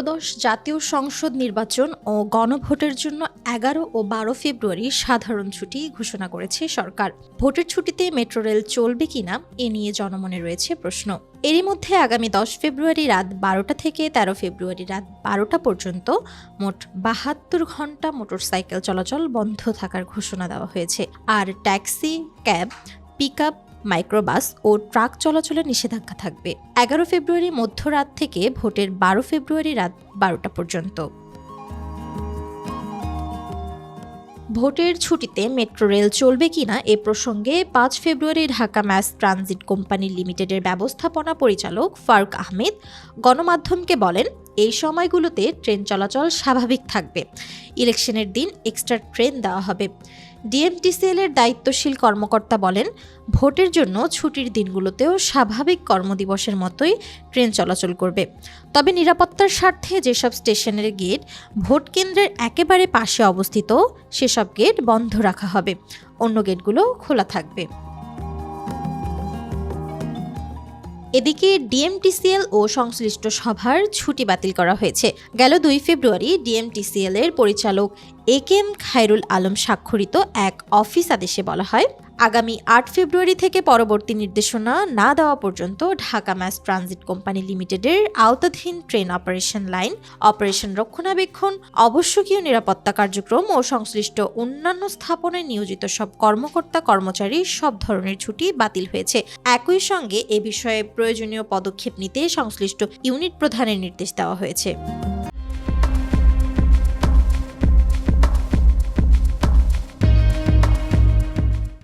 ত্রয়োদশ জাতীয় সংসদ নির্বাচন ও গণভোটের জন্য এগারো ও বারো ফেব্রুয়ারি সাধারণ ছুটি ঘোষণা করেছে সরকার। ভোটের ছুটিতে মেট্রো রেল চলবে কিনা, এ নিয়ে জনমনে রয়েছে প্রশ্ন। এরই মধ্যে আগামী দশ ফেব্রুয়ারি রাত বারোটা থেকে তেরো ফেব্রুয়ারি রাত বারোটা পর্যন্ত মোট বাহাত্তর ঘণ্টা মোটরসাইকেল চলাচল বন্ধ থাকার ঘোষণা দেওয়া হয়েছে। আর ট্যাক্সি, ক্যাব পিক মাইক্রোবাস ও ট্রাক চলাচলে নিষেধাজ্ঞা থাকবে। এগারো ফেব্রুয়ারি মধ্যরাত থেকে ভোটের বারো ফেব্রুয়ারি রাত বারোটা পর্যন্ত। ভোটের ছুটিতে মেট্রো রেল চলবে কিনা এ প্রসঙ্গে পাঁচ ফেব্রুয়ারি ঢাকা ম্যাস ট্রানজিট কোম্পানি লিমিটেডের ব্যবস্থাপনা পরিচালক ফারুক আহমেদ গণমাধ্যমকে বলেন এই সময়গুলোতে ট্রেন চলাচল স্বাভাবিক থাকবে। ইলেকশনের দিন এক্সট্রা ট্রেন দেওয়া হবে। ডিএমটিসিএল এর দায়িত্বশীল কর্মকর্তা বলেন, ভোটের জন্য ছুটির দিনগুলোতেও স্বাভাবিক কর্মদিবসের মতোই ট্রেন চলাচল করবে। তবে নিরাপত্তার স্বার্থে যেসব স্টেশনের গেট ভোট কেন্দ্রের একেবারে পাশে অবস্থিত, সেসব গেট বন্ধ রাখা হবে। অন্য গেটগুলো খোলা থাকবে। এদিকে ডিএমটিসিএল ও সংশ্লিষ্ট সভার ছুটি বাতিল করা হয়েছে। গেল দুই ফেব্রুয়ারি ডিএমটিসিএল এর পরিচালক A K M Khairul Alam স্বাক্ষরিত এক অফিস আদেশে বলা হয়, আগামী আট ফেব্রুয়ারি থেকে পরবর্তী নির্দেশনা না দেওয়া পর্যন্ত ঢাকা ম্যাস ট্রানজিট কোম্পানি লিমিটেডের আওতাধীন ট্রেন অপারেশন লাইন, অপারেশন রক্ষণাবেক্ষণ, আবশ্যকীয় নিরাপত্তা কার্যক্রম ও সংশ্লিষ্ট অন্যান্য স্থাপনায় নিয়োজিত সব কর্মকর্তা কর্মচারী সব ধরনের ছুটি বাতিল হয়েছে। একই সঙ্গে এ বিষয়ে প্রয়োজনীয় পদক্ষেপ নিতে সংশ্লিষ্ট ইউনিট প্রধানের নির্দেশ দেওয়া হয়েছে।